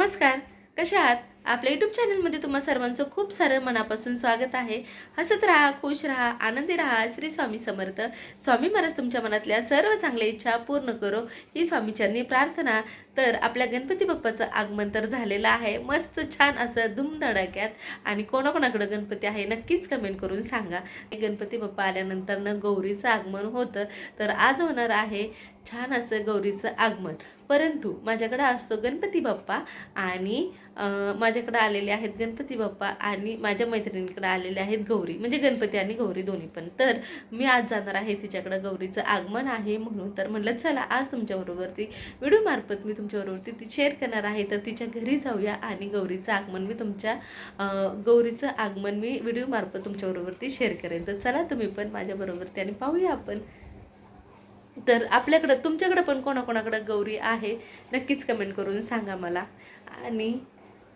नमस्कार. कशा आहात? आपल्या यूट्यूब चॅनलमध्ये तुम्हा सर्वांचं खूप सारं मनापासून स्वागत आहे. हसत राहा खुश राहा आनंदी राहा श्री स्वामी समर्थ. स्वामी महाराज तुमच्या मनातल्या सर्व चांगल्या इच्छा पूर्ण करो. ही स्वामीचरणी प्रार्थना. तर आपल्या गणपती बाप्पाचं आगमन तर झालेलं आहे. मस्त छान असं धुमधडाक्यात आणि कोणाकोणाकडं गणपती आहे नक्कीच कमेंट करून सांगा. गणपती बाप्पा आल्यानंतर गौरीचं आगमन होतं. तर आज होणार आहे छान असं गौरीचं आगमन. परंतु माझ्याकडं असतो गणपती बाप्पा आणि माझ्याकडं आलेले आहेत गणपती बाप्पा आणि माझ्या मैत्रिणीकडे आलेले आहेत गौरी म्हणजे गणपती आणि गौरी दोन्ही पण. तर मी आज जाणार आहे तिच्याकडं गौरीचं आगमन आहे म्हणून. तर म्हटलं चला आज तुमच्याबरोबरती व्हिडिओमार्फत मी तुमच्याबरोबरती ती शेअर करणार आहे. तर तिच्या घरी जाऊया आणि गौरीचं आगमन मी तुमच्या गौरीचं आगमन मी व्हिडिओमार्फत तुमच्याबरोबरती शेअर करेन. तर चला तुम्ही पण माझ्याबरोबरती आणि पाहूया आपण. तर आपल्याकडं तुमच्याकडं पण कोणाकोणाकडं गौरी आहे नक्कीच कमेंट करून सांगा मला. आणि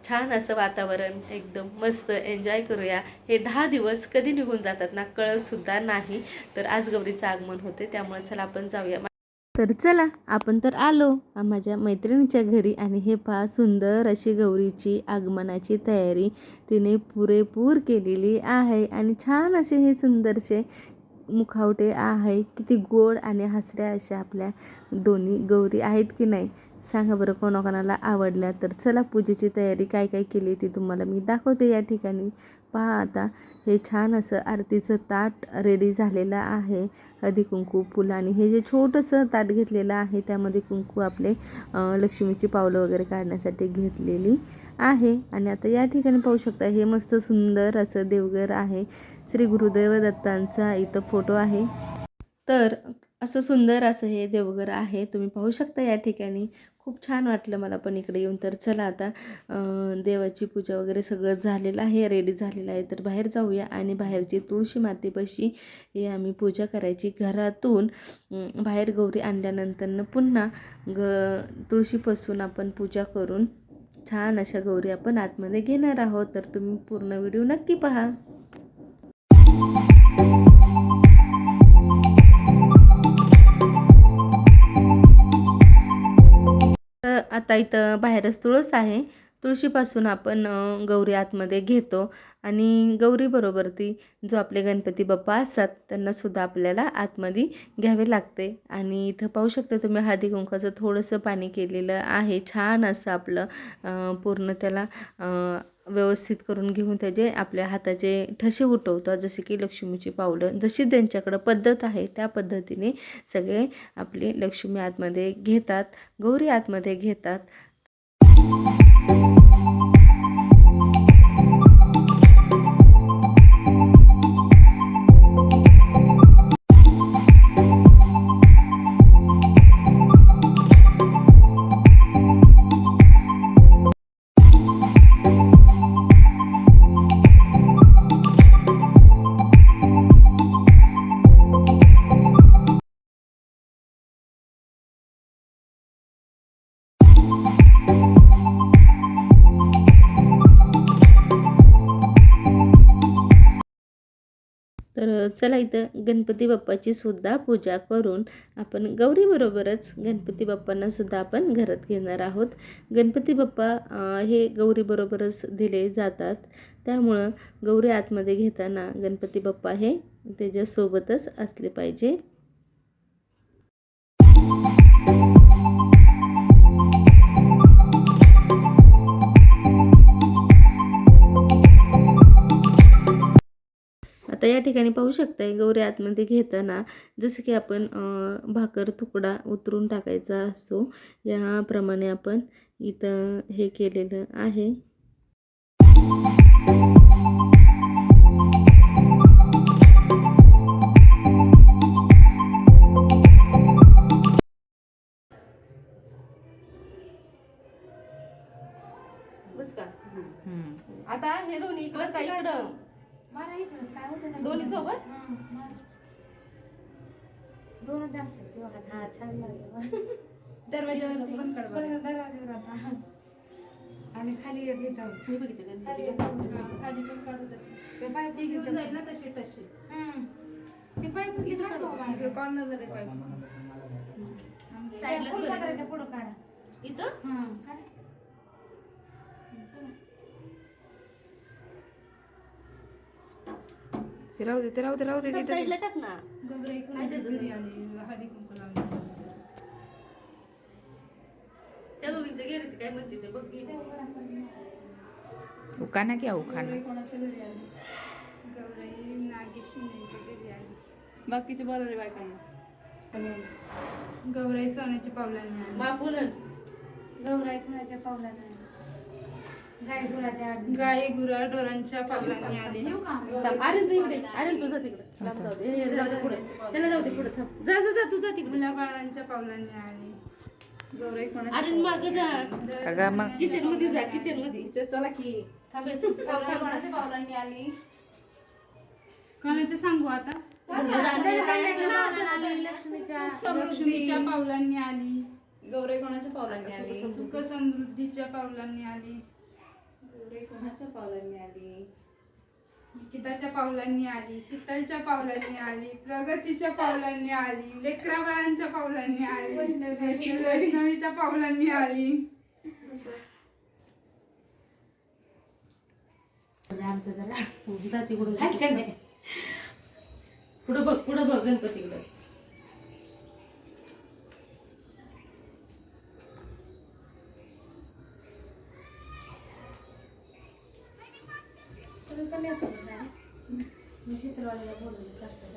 छान असं वातावरण एकदम मस्त एन्जॉय करूया. हे दहा दिवस कधी निघून जातात ना कळतसुद्धा नाही. तर आज गौरीचं आगमन होते त्यामुळे चला आपण जाऊया. तर चला आपण तर आलो माझ्या मैत्रिणीच्या घरी आणि हे पहा सुंदर अशी गौरीची आगमनाची तयारी तिने पुरेपूर केलेली आहे. आणि छान असे हे सुंदरसे मुखावटे आहे किती गोड आणि हसऱ्या अशा आपल्या दोन्ही गौरी आहेत की नाही सांगा बरं कोणाकोणाला आवडल्या तर. चला पूजेची तयारी काय काय केली ती तुम्हाला मी दाखवते या ठिकाणी. पहा आता हे छान असं आरतीचं ताट रेडी झालेलं आहे. हळदी कुंकू फुलं आणि हे जे छोटंसं ताट घेतलेलं आहे त्यामध्ये कुंकू आपले लक्ष्मीची पावलं वगैरे काढण्यासाठी घेतलेली. आहे. आणि आता या ठिकाणी पाहू शकता हे मस्त सुंदर असं देवघर आहे. श्री गुरुदेव दत्तांचा इथं फोटो आहे. तर असं सुंदर असं हे देवघर आहे. तुम्ही पाहू शकता या ठिकाणी. खूप छान वाटलं मला पण इकडे येऊन. तर चला आता देवाची पूजा वगैरे सगळं झालेलं आहे रेडी झालेलं आहे. तर बाहेर जाऊया आणि बाहेरची तुळशी मातेपाशी हे आम्ही पूजा करायची. घरातून बाहेर गौरी आणल्यानंतरनं पुन्हा ग तुळशीपासून आपण पूजा करून छान अशा गौरी आपण आतमध्ये घेणार आहोत तर तुम्ही पूर्ण व्हिडिओ नक्की पहा. तर आता इथं बाहेरच तुळस आहे. तुळशीपासून आपण गौरी आतमध्ये घेतो आणि गौरीबरोबर ती जो आपले गणपती बाप्पा असतात त्यांनासुद्धा आपल्याला आतमध्ये घ्यावे लागते. आणि इथं पाहू शकता तुम्ही हळदी कुंकाचं थोडंसं पाणी केलेलं आहे. छान असं आपलं पूर्ण त्याला व्यवस्थित करून घेऊन त्याचे आपल्या हाताचे ठसे उठवतात. जसे की लक्ष्मीची पावलं जशी त्यांच्याकडं पद्धत आहे त्या पद्धतीने सगळे आपले लक्ष्मी आतमध्ये घेतात गौरी आतमध्ये घेतात. तर चला इथं गणपती बाप्पाची सुद्धा पूजा करून आपण गौरीबरोबरच गणपती बाप्पांना सुद्धा आपण घरात घेणार आहोत. गणपती बाप्पा हे गौरीबरोबरच दिले जातात. त्यामुळं गौरी आतमध्ये घेताना गणपती बाप्पा हे त्याच्यासोबतच असले पाहिजे. आता या ठिकाणी पाहू शकताय गौरी आतमध्ये घेताना जसं की आपण भाकर तुकडा उतरून टाकायचा असतो. याप्रमाणे आपण इथं हे केलेलं आहे. बस का आता हे दोन्ही इकडं काय इकडं इकडं काय होतं ना? दोन्ही सोबत? हं, मार. दोनच जास्त किंवा हा छान लागलं. दरवाजावरती पण कडवा दरवाजावर आता. आणि खाली एक इथं. मी बघितलं गणपती खाली पण काढू दे. ते पाईप ती घेऊन पुसली. जाईल ना तशी टशी. ते पुसली काढतो बाहेर. कॉर्नरमध्ये पाहिजे त्या साईडलाच बरं. फुलपात्राच्या पुढं काढा. इथं? हं, काढा. ते राहू दे ते राहू दे राहू दे ते तसं- साईडला टाक ना. गबराई कोणाच्या घरी आली हळदी कुंकू लावली त्या दोघींचं गेले ते काय म्हणते ते बघ की. उखाना घ्या उखाना कोणाच्या घरी आली गौराई नागेश शिंदेच्या घरी आली बाकीचे बोला रे बायकांना. गौराई सोन्याच्या पावलांनी आली. बापूलन गौराई कुणाच्या पावलानं गाय गुरा डोरांच्या पावलांनी आली. थांब अरे तू इकडे अरे तू जा तिकडे. जाऊ दे हे, जाऊ दे पुढे. त्याला जाऊ दे पुढे थांब. जा जा जा तू जा तिकडे. मुलाबाळांच्या पावलांनी आली. गौराई अरे माग जा. मग किचनमध्ये जा किचनमध्ये. चला की. थांब कोणाच्या पावलांनी आली? सांगू आता? लक्ष्मीच्या लक्ष्मीच्या पावलांनी आली. गौराई कोणाच्या पावलांनी आली? सुख समृद्धीच्या पावलांनी आली. गौराई कोणाच्या पावलांनी आली? निकिताच्या पावलांनी आली शीतलच्या पावलांनी आली प्रगतीच्या पावलांनी आली लेकराबाळांच्या पावलांनी आली वैष्णवीच्या पावलांनी आली. आमचं जरा तिकडून? पुढं बघ पुढं बघ गणपतीकडं. तुम्ही सोबत झाले चित्रवालीला बोलवलं कसं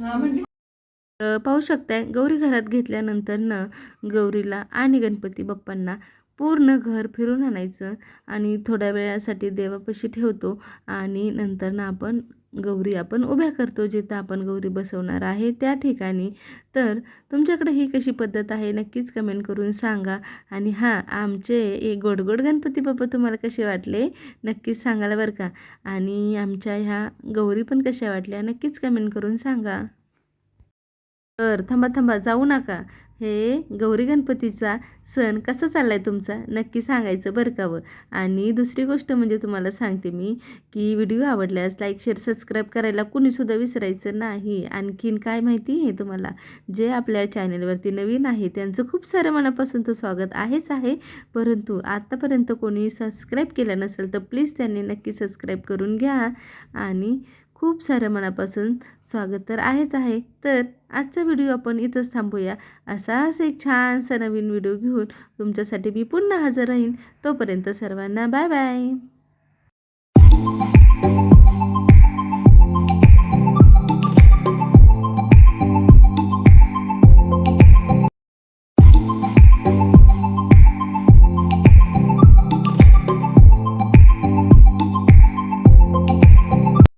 झालं पाहू शकताय गौरी घरात घेतल्यानंतर न गौरीला आणि गणपती बाप्पांना पूर्ण घर फिरून आणायचं आणि थोड्या वेळासाठी देवापाशी ठेवतो आणि नंतर ना आपण गौरी आपण उभ्या करतो जिथं आपण गौरी बसवणार आहे त्या ठिकाणी. तर तुमच्याकडे ही कशी पद्धत आहे नक्कीच कमेंट करून सांगा. आणि हां आमचे एक गोडगोड गणपती बाप्पा तुम्हाला कसे वाटले नक्कीच सांगायला बरं का. आणि आमच्या ह्या गौरी पण कशा वाटल्या नक्कीच कमेंट करून सांगा. तर थांबा थांबा जाऊ नका. हे गौरी गणपतीचा सण कसा चालला आहे तुमचा? नक्की सांगायचं बरं का व? आणि दुसरी गोष्ट म्हणजे तुम्हाला सांगते मी की व्हिडिओ आवडल्यास लाईक शेअर सबस्क्राईब करायला कुणीसुद्धा विसरायचं नाही. आणखीन काय माहिती आहे तुम्हाला? जे आपल्या चॅनलवरती नवीन आहे त्यांचं खूप सारं मनापासून तर स्वागत आहेच आहे. परंतु आत्तापर्यंत कोणी सबस्क्राईब केलं नसेल तर प्लीज त्यांनी नक्की सबस्क्राईब करून घ्या. आणि खूप सारं मनापासून स्वागत तर आहेच आहे. तर आजचा व्हिडिओ आपण इथंच थांबूया. असाच एक छानसा नवीन व्हिडिओ घेऊन तुमच्यासाठी मी पुन्हा हजर राहीन. तोपर्यंत सर्वांना बाय बाय.